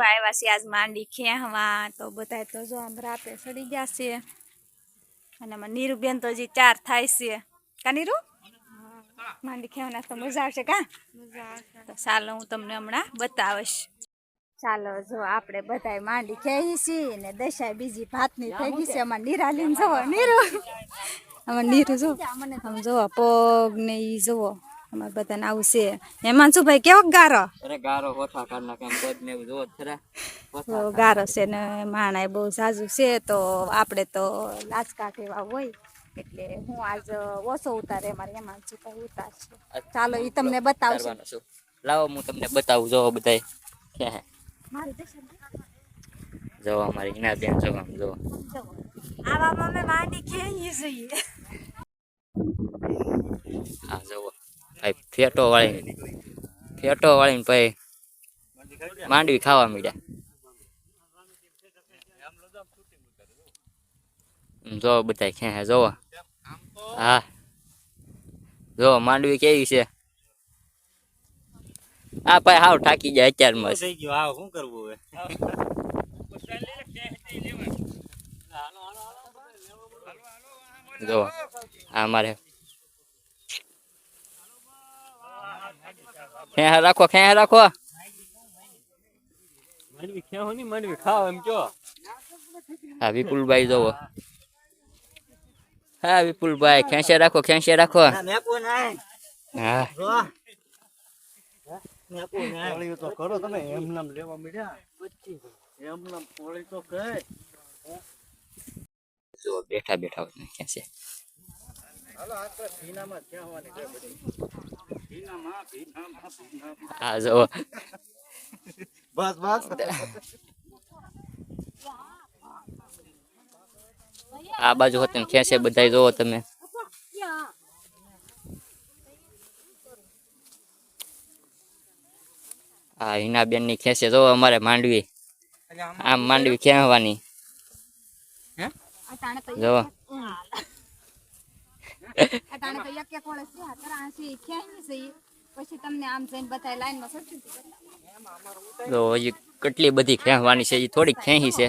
તો આવ્યા છે આજ માંડી ખેહવા. તો બધા તો જો આમ રાતે સડી ગયા છે અને આમાં નીરુબેન તો હજી ચાર થાય છે કા નીરુ? માંડી ખેવાના તો મજા આવશે કા? તો ચાલો હું તમને હમણાં બતાવીશ. ચાલો જો આપણે બધાય માંડી ખેહી છીએ ને દશાય બીજી ભાતની થઈ ગઈ છે અમાર નિરાલીને જવો નીરુ. અમારે નીરુ જો આમ જોવો પગ ને ઈ જોવો અમાર બધાને આવું છે. એમાં શું ભાઈ કેવો ગારો? અરે ગારો ઓછા કર નાખે પદ ને એવું જોવો જ ખરા. ગારો છે ને માણાય બહુ સાજુ છે તો આપણે તો લાચકા કેવા હોય. એટલે હું આજ ઓછો ઉતારે મારે કઈ ઉતારશે. ચાલો એ તમને બતાવશું. લાવો હું તમને બતાવું જોવો બધાય. ક્યાં હે. જોવો અમારી હિના બેન જો આમ જોવો. આવામાં અમે માંડી ખેંચી છીએ જોવો ભાઈ ફેટો વાળી ફેટો વાળીને પછી માંડવી ખાવા મીડ્યા જોવો બધાય ક્યાં હે જોવો હા જોવો માંડવી કેવી છે આ ભાઈ હાવ ઠાકી જાય અત્યારમાં જ. થઈ ગયું હા શું કરવું હવે જો આ મારે ખેહ રાખો ખેહ રાખો. માંડવી ખેવો ની માંડવી ખાવ એમ કયો હા વિપુલભાઈ જોવો. હા વિપુલભાઈ ખેંચે રાખો ખેંચે રાખો. હા. તો કરો તમે એમ નામ લેવા મળ્યા એમ નામ પોળી તો કહે જો બેઠા બેઠા ખેંચે. હાલો આ તો ભીનામાં કહેવાની કઈ બધી ભીનામાં ભીનામાં ભીનામાં હા જો બસ બસ આ બાજુ હોતે ખેંચે બધા જોવો તમે હા હિનાબેન ની ખેંચે જોવો અમારે માંડવી આમ માંડવી ખેંચવાની અટાણે તો જોવો અટાણે તો એક એક વળે છે તરા છે ખેંચી છે ઈ. પછી તમને આમ જઈને બધા લાઈનમાં સરખી જો હજી કેટલી બધી ખેંચવાની છે હજી થોડીક ખેંચી છે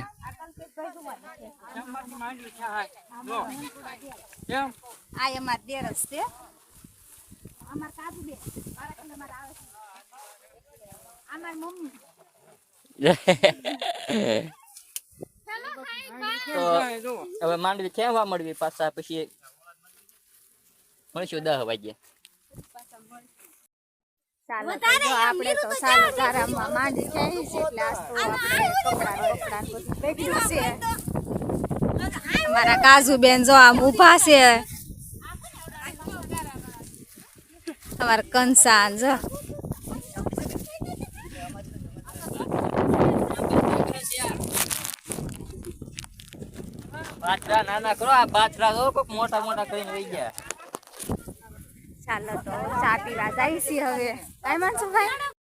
આ અમાર દેર જ છે અમાર કાજુ બે મારા કને મારા આવે છે અમાર મમ્મી તો હવે માંડવી ખેંચવા મળવી પાછા પછી મળશું દસ વાગ્યે આપણે તો સાલો સારામાં માંડી ખેંચી છે એટલે આપણે કપડા કપડા બધું ભેગું છે. અમારા કાજુ જો આમ ઊભા છે. અમારા કંસાન જો. બાજરા નાના કરો આ બાથરા કોક મોટા મોટા કરીને રહી ગયા. ચાલો તો ચા પીવા જાય છે હવે. કાંઈ માનસુભાઈ ભાઈ